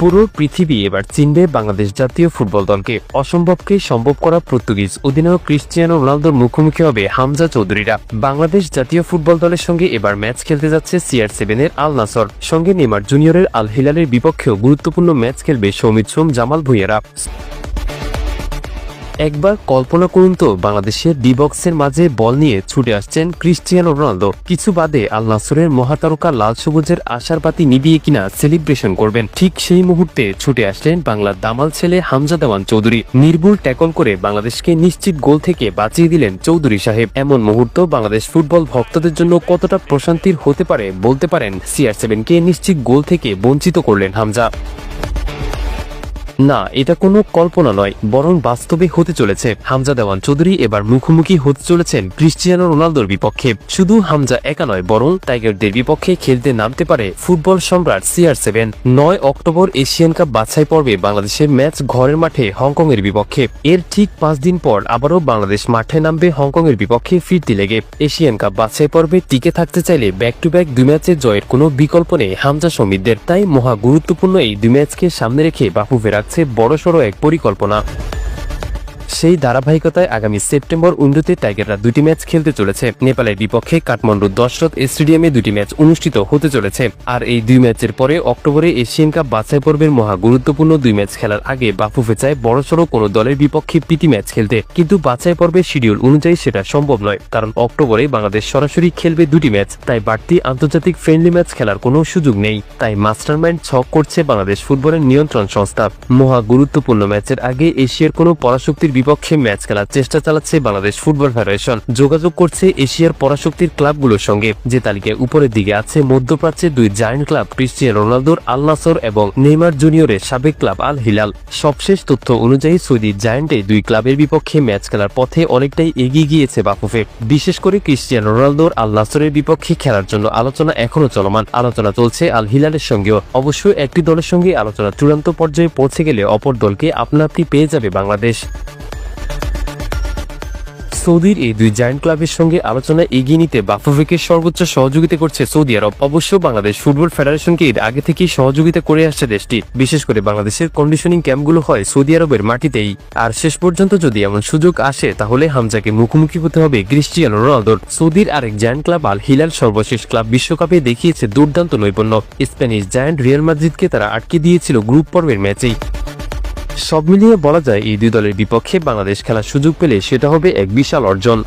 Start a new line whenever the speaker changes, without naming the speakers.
পুরো পৃথিবী এবার চিনবে বাংলাদেশ জাতীয় ফুটবল দলকে। অসম্ভবকে সম্ভব করা পর্তুগিজ অধিনায়ক ক্রিস্টিয়ানো রোনালদোর মুখোমুখি হবে হামজা চৌধুরীরা। বাংলাদেশ জাতীয় ফুটবল দলের সঙ্গে এবার ম্যাচ খেলতে যাচ্ছে সিআর সেভেনের আল নাসর। সঙ্গে নেমার জুনিয়রের আল হিলালের বিপক্ষেও গুরুত্বপূর্ণ ম্যাচ খেলবে সৌমিত সোম, জামাল ভুইয়ারা। একবার কল্পনা করুন তো, বাংলাদেশের ডি বক্সের মাঝে বল নিয়ে ছুটে আসছেন ক্রিস্টিয়ানো রোনালদো। কিছু বাদে আল নাসরের মহাতারকা লাল সবুজের আশার বাতি নিবিয়ে কিনা সেলিব্রেশন করবেন। ঠিক সেই মুহূর্তে ছুটে আসলেন বাংলার দামাল ছেলে হামজা দেওয়ান চৌধুরী। নির্ভুল ট্যাকল করে বাংলাদেশকে নিশ্চিত গোল থেকে বাঁচিয়ে দিলেন চৌধুরী সাহেব। এমন মুহূর্ত বাংলাদেশ ফুটবল ভক্তদের জন্য কতটা প্রশান্তির হতে পারে বলতে পারেন সিআর সেভেনকে নিশ্চিত গোল থেকে বঞ্চিত করলেন হামজা। না, এটা কোনো কল্পনা নয়, বরং বাস্তবে হতে চলেছে। হামজা দেওয়ান চৌধুরী এবার মুখোমুখি হতে চলেছেন ক্রিশ্চিয়ানো রোনালদোর বিপক্ষে। শুধু হামজা একা নয়, বরং টাইগারদের বিপক্ষে খেলতে নামতে পারে ফুটবল সম্রাট সিআর সেভেন। নয় অক্টোবর এশিয়ান কাপ বাছাই পর্বে বাংলাদেশের ম্যাচ ঘরের মাঠে হংকং এর বিপক্ষে। এর ঠিক পাঁচ দিন পর আবারও বাংলাদেশ মাঠে নামবে হংকং এর বিপক্ষে ফিরতি লেগে। এশিয়ান কাপ বাছাই পর্বে টিকে থাকতে চাইলে ব্যাক টু ব্যাক দুই ম্যাচে জয়ের কোনো বিকল্প নেই হামজা সমিতদের তাই মহা গুরুত্বপূর্ণ এই দুই ম্যাচকে সামনে রেখে বাফুফে রাখছে বড়সড় এক পরিকল্পনা। সেই ধারাবাহিকতায় আগামী সেপ্টেম্বর উইন্ডোতে টাইগাররা দুটি ম্যাচ খেলতে চলেছে। নেপালের বিপক্ষে কাঠমান্ডু দশরথ স্টেডিয়ামে দুটি ম্যাচ অনুষ্ঠিত হতে চলেছে। আর এই দুই ম্যাচের পরে অক্টোবরে এশিয়ান কাপ বাছাই পর্বের মহা গুরুত্বপূর্ণ দুই ম্যাচ খেলার আগে বাফুফে চায় বড়সড় কোনো দলের বিপক্ষে প্রীতি ম্যাচ খেলতে। কিন্তু বাছাই পর্বের শিডিউল অনুযায়ী সেটা সম্ভব নয়, কারণ অক্টোবরে বাংলাদেশ সরাসরি খেলবে দুটি ম্যাচ, তাই বাড়তি আন্তর্জাতিক ফ্রেন্ডলি ম্যাচ খেলার কোনো সুযোগ নেই। তাই মাস্টারমাইন্ড ছক করছে বাংলাদেশ ফুটবলের নিয়ন্ত্রণ সংস্থা। মহা গুরুত্বপূর্ণ ম্যাচের আগে এশিয়ার কোনো পরাশক্তির বিপক্ষে ম্যাচ খেলার চেষ্টা চালাচ্ছে বাংলাদেশ ফুটবল ফেডারেশন। যোগাযোগ করছে এশিয়ার পরাশক্তির ক্লাবগুলোর সঙ্গে, যে তালিকায় উপরের দিকে আছে মধ্যপ্রাচ্যের দুই জায়ান্ট ক্লাব ক্রিস্টিয়ান রোনালদোর আল নাসর এবং নেইমার জুনিয়রের সাবেক ক্লাব আল হিলাল সবশেষ তথ্য অনুযায়ী সৌদি জায়ান্টে দুই ক্লাবের বিপক্ষে ম্যাচ খেলার পথে অনেকটাই এগিয়ে গিয়েছে বাফুফে। বিশেষ করে ক্রিস্টিয়ানো রোনালদোর আল নাসরের বিপক্ষে খেলার জন্য আলোচনা এখনও চলমান। আলোচনা চলছে আল হিলালের সঙ্গেও। অবশ্যই একটি দলের সঙ্গে আলোচনা চূড়ান্ত পর্যায়ে পৌঁছে গেলে অপর দলকে আপনা আপনি পেয়ে যাবে বাংলাদেশ। সৌদির এই দুই জায়ান্ট ক্লাবের সঙ্গে আলোচনা এগিয়ে নিতে বাফুফেকে সর্বোচ্চ সহযোগিতা করছে সৌদি আরব। অবশ্য বাংলাদেশ ফুটবল ফেডারেশনকে এর আগে থেকেই সহযোগিতা করে আসছে দেশটি। বিশেষ করে বাংলাদেশের কন্ডিশনিং ক্যাম্পগুলো হয় সৌদি আরবের মাটিতেই। আর শেষ পর্যন্ত যদি এমন সুযোগ আসে, তাহলে হামজাকে মুখোমুখি হতে হবে ক্রিস্টিয়ানো রোনালদোর। সৌদির আরেক জায়ান্ট ক্লাব আল হিলাল সর্বশেষ ক্লাব বিশ্বকাপে দেখিয়েছে দুর্দান্ত নৈপুণ্য। স্প্যানিশ জায়ান্ট রিয়াল মাদ্রিদকে তারা আটকে দিয়েছিল গ্রুপ পর্বের ম্যাচেই। সব মিলিয়ে বলা যায় এই দুই দলের বিপক্ষে বাংলাদেশ খেলার সুযোগ পেলে সেটা হবে এক বিশাল অর্জন।